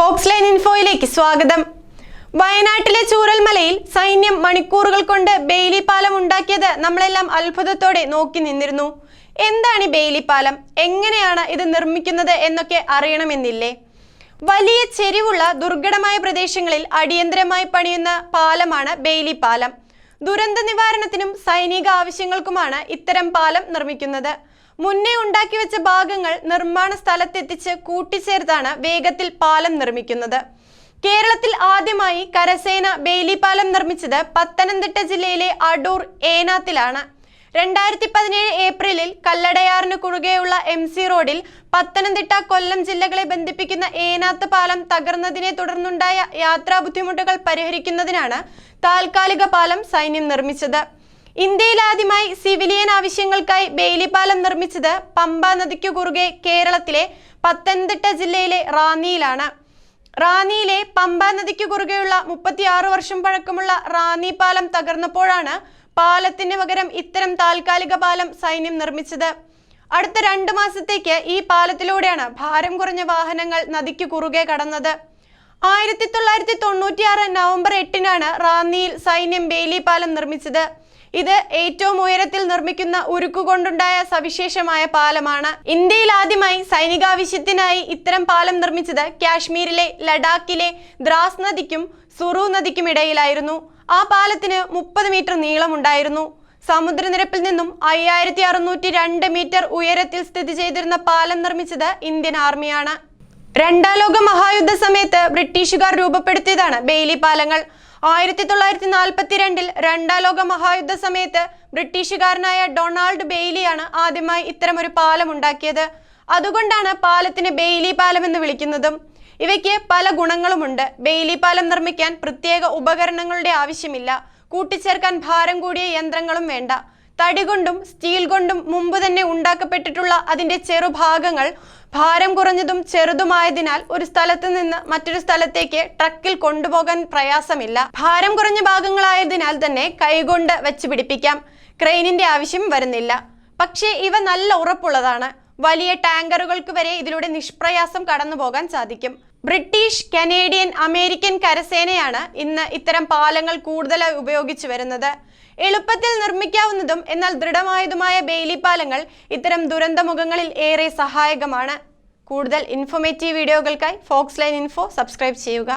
Fox line ഇൻഫോയിലേക്ക് സ്വാഗതം. വയനാട്ടിലെ ചൂരൽമലയിൽ സൈന്യം മണിക്കൂറുകൾ കൊണ്ട് ബെയിലി പാലം ഉണ്ടാക്കിയത് നമ്മളെല്ലാം അത്ഭുതത്തോടെ നോക്കി നിന്നിരുന്നു. എന്താണ് ഈ ബെയിലി പാലം എങ്ങനെയാണ് ഇത് നിർമ്മിക്കുന്നത് എന്നൊക്കെ അറിയണമെന്നില്ലേ? വലിയ ചെരിവുള്ള ദുർഘടമായ പ്രദേശങ്ങളിൽ അടിയന്തരമായി പണിയുന്ന പാലമാണ് ബെയിലി പാലം ദുരന്ത നിവാരണത്തിനും സൈനിക ആവശ്യങ്ങൾക്കുമാണ് ഇത്തരം പാലം നിർമ്മിക്കുന്നത്. മുന്നേ ഉണ്ടാക്കി വെച്ച ഭാഗങ്ങൾ നിർമ്മാണ സ്ഥലത്തെത്തിച്ച് കൂട്ടിച്ചേർത്താണ് വേഗത്തിൽ പാലം നിർമ്മിക്കുന്നത്. കേരളത്തിൽ ആദ്യമായി കരസേന ബേലി പാലം നിർമ്മിച്ചത് പത്തനംതിട്ട ജില്ലയിലെ അടൂർ ഏനാത്തിലാണ്. രണ്ടായിരത്തി പതിനേഴ് ഏപ്രിലിൽ കല്ലടയാറിന് കുറുകെയുള്ള എം സി റോഡിൽ പത്തനംതിട്ട കൊല്ലം ജില്ലകളെ ബന്ധിപ്പിക്കുന്ന ഏനാത്ത് പാലം തകർന്നതിനെ തുടർന്നുണ്ടായ യാത്രാ ബുദ്ധിമുട്ടുകൾ പരിഹരിക്കുന്നതിനാണ് താൽക്കാലിക പാലം സൈന്യം നിർമ്മിച്ചത്. ഇന്ത്യയിൽ ആദ്യമായി സിവിലിയൻ ആവശ്യങ്ങൾക്കായി ബെയിലി പാലം നിർമ്മിച്ചത് പമ്പ നദിക്കു കുറുകെ കേരളത്തിലെ പത്തനംതിട്ട ജില്ലയിലെ റാന്നിയിലാണ്. റാന്നിയിലെ പമ്പ നദിക്കു കുറുകെയുള്ള മുപ്പത്തിയാറ് വർഷം പഴക്കമുള്ള റാന്നി പാലം തകർന്നപ്പോഴാണ് പാലത്തിന് പകരം ഇത്തരം താൽക്കാലിക പാലം സൈന്യം നിർമ്മിച്ചത്. അടുത്ത രണ്ട് മാസത്തേക്ക് ഈ പാലത്തിലൂടെയാണ് ഭാരം കുറഞ്ഞ വാഹനങ്ങൾ നദിക്ക് കുറുകെ കടന്നത്. ആയിരത്തി തൊള്ളായിരത്തി തൊണ്ണൂറ്റിയാറ് നവംബർ എട്ടിനാണ് റാന്നിയിൽ സൈന്യം ബേലി പാലം നിർമ്മിച്ചത്. ഇത് ഏറ്റവും ഉയരത്തിൽ നിർമ്മിക്കുന്ന ഉരുക്കുകൊണ്ടുണ്ടായ സവിശേഷമായ പാലമാണ്. ഇന്ത്യയിൽ ആദ്യമായി സൈനികാവശ്യത്തിനായി ഇത്തരം പാലം നിർമ്മിച്ചത് കാശ്മീരിലെ ലഡാക്കിലെ ദ്രാസ് നദിക്കും സുറു നദിക്കും ഇടയിലായിരുന്നു. ആ പാലത്തിന് മുപ്പത് മീറ്റർ നീളമുണ്ടായിരുന്നു. സമുദ്രനിരപ്പിൽ നിന്നും അയ്യായിരത്തി അറുന്നൂറ്റി രണ്ട് മീറ്റർ ഉയരത്തിൽ സ്ഥിതി ചെയ്തിരുന്ന പാലം നിർമ്മിച്ചത് ഇന്ത്യൻ ആർമിയാണ്. രണ്ടാം ലോക മഹായുദ്ധ സമയത്ത് ബ്രിട്ടീഷുകാർ രൂപപ്പെടുത്തിയതാണ് ബെയിലി പാലങ്ങൾ. ആയിരത്തി തൊള്ളായിരത്തി നാൽപ്പത്തി രണ്ടിൽ രണ്ടാം ലോക മഹായുദ്ധ സമയത്ത് ബ്രിട്ടീഷുകാരനായ ഡൊണാൾഡ് ബെയ്ലിയാണ് ആദ്യമായി ഇത്തരമൊരു പാലം ഉണ്ടാക്കിയത് അതുകൊണ്ടാണ് പാലത്തിന് ബെയ്ലി പാലം എന്ന് വിളിക്കുന്നതും. ഇവയ്ക്ക് പല ഗുണങ്ങളുമുണ്ട്. ബെയ്ലി പാലം നിർമ്മിക്കാൻ പ്രത്യേക ഉപകരണങ്ങളുടെ ആവശ്യമില്ല. കൂട്ടിച്ചേർക്കാൻ ഭാരം കൂടിയ യന്ത്രങ്ങളും വേണ്ട. തടി കൊണ്ടും സ്റ്റീൽ കൊണ്ടും മുമ്പ് തന്നെ ഉണ്ടാക്കപ്പെട്ടിട്ടുള്ള അതിന്റെ ചെറുഭാഗങ്ങൾ ഭാരം കുറഞ്ഞതും ചെറുതുമായതിനാൽ ഒരു സ്ഥലത്ത് നിന്ന് മറ്റൊരു സ്ഥലത്തേക്ക് ട്രക്കിൽ കൊണ്ടുപോകാൻ പ്രയാസമില്ല. ഭാരം കുറഞ്ഞ ഭാഗങ്ങളായതിനാൽ തന്നെ കൈകൊണ്ട് വെച്ച് പിടിപ്പിക്കാം. ക്രെയിനിന്റെ ആവശ്യം വരുന്നില്ല. പക്ഷേ ഇവ നല്ല ഉറപ്പുള്ളതാണ്. വലിയ ടാങ്കറുകൾക്ക് വരെ ഇതിലൂടെ നിഷ്പ്രയാസം കടന്നു പോകാൻ സാധിക്കും. ബ്രിട്ടീഷ് കനേഡിയൻ അമേരിക്കൻ കരസേനയാണ് ഇന്ന് ഇത്തരം പാലങ്ങൾ കൂടുതലായി ഉപയോഗിച്ചു വരുന്നത്. എളുപ്പത്തിൽ നിർമ്മിക്കാവുന്നതും എന്നാൽ ദൃഢമായതുമായ ബെയിലി പാലങ്ങൾ ഇത്തരം ദുരന്തമുഖങ്ങളിൽ ഏറെ സഹായകമാണ്. കൂടുതൽ ഇൻഫോർമേറ്റീവ് വീഡിയോകൾക്കായി ഫോക്സ് ലൈൻ ഇൻഫോ സബ്സ്ക്രൈബ് ചെയ്യുക.